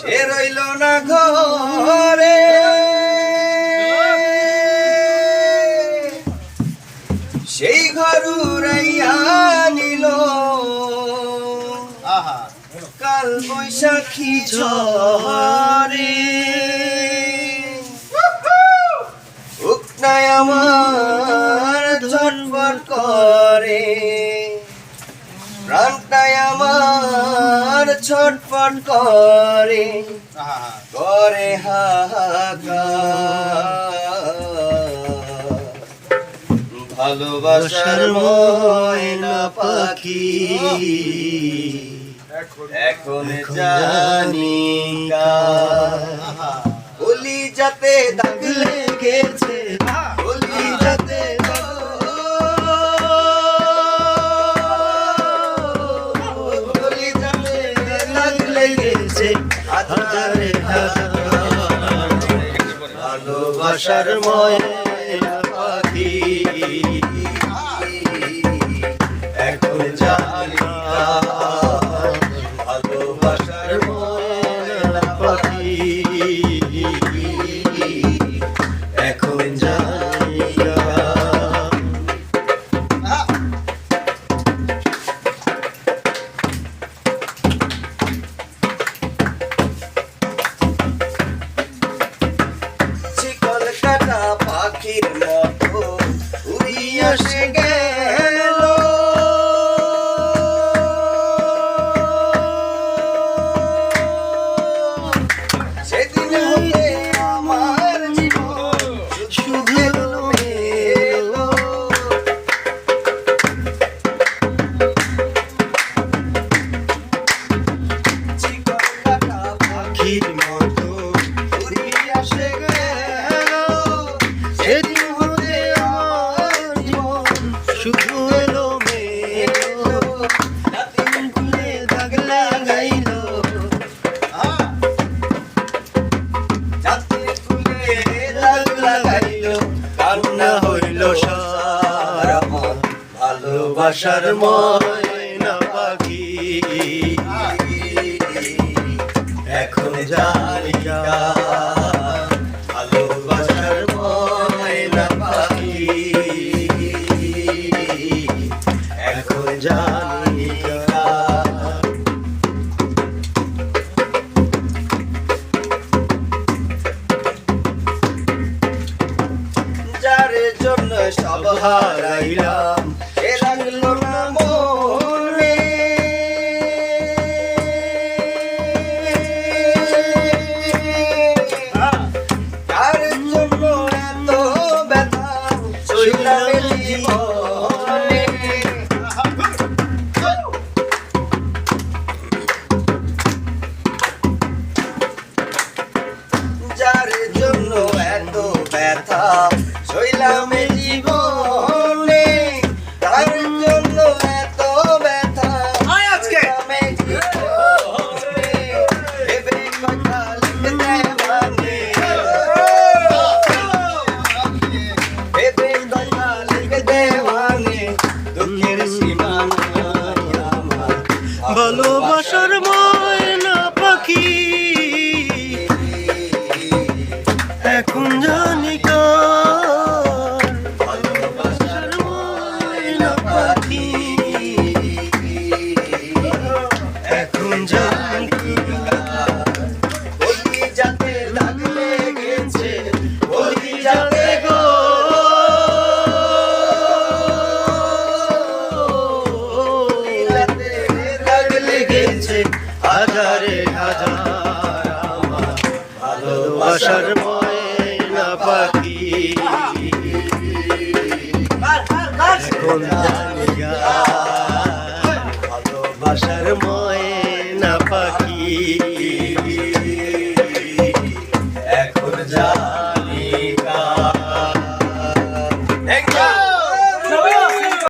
সে রইল না ঘরে। সেই ঘর উড়াইয়া নিল। কাল বৈশাখী ঝরে উকনায় আমার ঝটপট করে। প্রাণটায় আমার ছটফট করে করে ভালোবাসার ময়না পাখি। এখন জানি বলি যাতে দাগ ভালোবাসার ময়না পাখির মতো। উড়িয়া সে গেল সেদিন হতে আমার জীবন শুধু এলো মেলো খুলে দাগ কান্না হইল ভালোবাসার ময়না না, ভালোবাসার ময়না এখন যার জন্য সব হারাইলাম। মানে। দুঃখের আমার ভালোবাসার ময়না পাখি এখন জানি আছে হাজারে হাজার আমার ভালোবাসার ময়না পাখি। এখন জানি ভালোবাসার ময়না পাখি। এখন যা